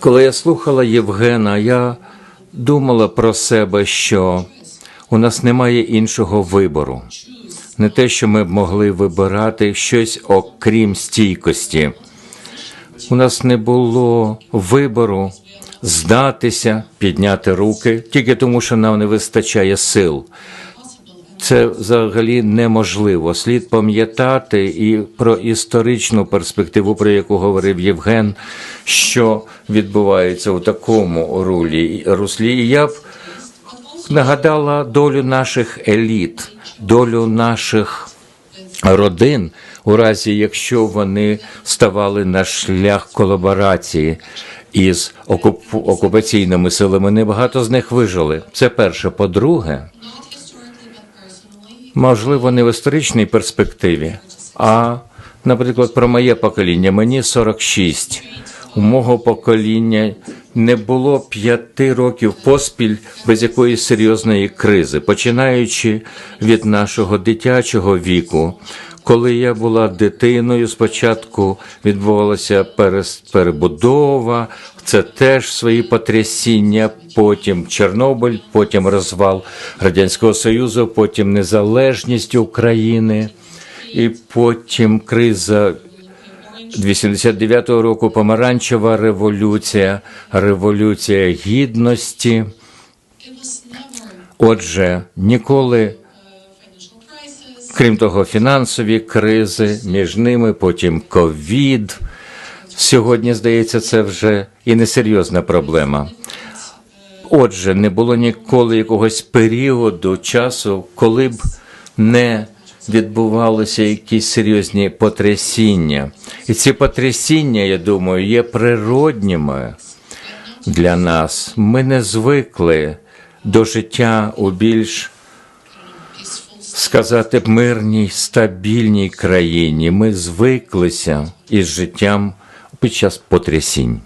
Коли я слухала Євгена, я думала про себе, що у нас немає іншого вибору. Не те, що ми б могли вибирати щось окрім стійкості. У нас не було вибору здатися, підняти руки, тільки тому, що нам не вистачає сил. Це взагалі неможливо. Слід пам'ятати і про історичну перспективу, про яку говорив Євген, що відбувається у такому рулі руслі. І я б нагадала долю наших еліт, долю наших родин, у разі якщо вони ставали на шлях колаборації із окуп... окупаційними силами. Небагато з них вижили. Це перше. По-друге, можливо, не в історичній перспективі, а, наприклад, про моє покоління. Мені 46. У мого покоління не було п'яти років поспіль без якоїсь серйозної кризи, починаючи від нашого дитячого віку. Коли я була дитиною, спочатку відбувалася перебудова, це теж свої потрясіння, потім Чорнобиль, потім розвал Радянського Союзу, потім незалежність України, і потім криза 89-го року, помаранчева революція, революція гідності. Отже, ніколи Крім того, фінансові кризи, між ними потім ковід. Сьогодні, здається, це вже і несерйозна проблема. Отже, не було ніколи якогось періоду часу, коли б не відбувалися якісь серйозні потрясіння. І ці потрясіння, я думаю, є природніми для нас. Ми не звикли до життя у більш сказати мирній, стабільній країні. Ми звиклися із життям під час потрясінь.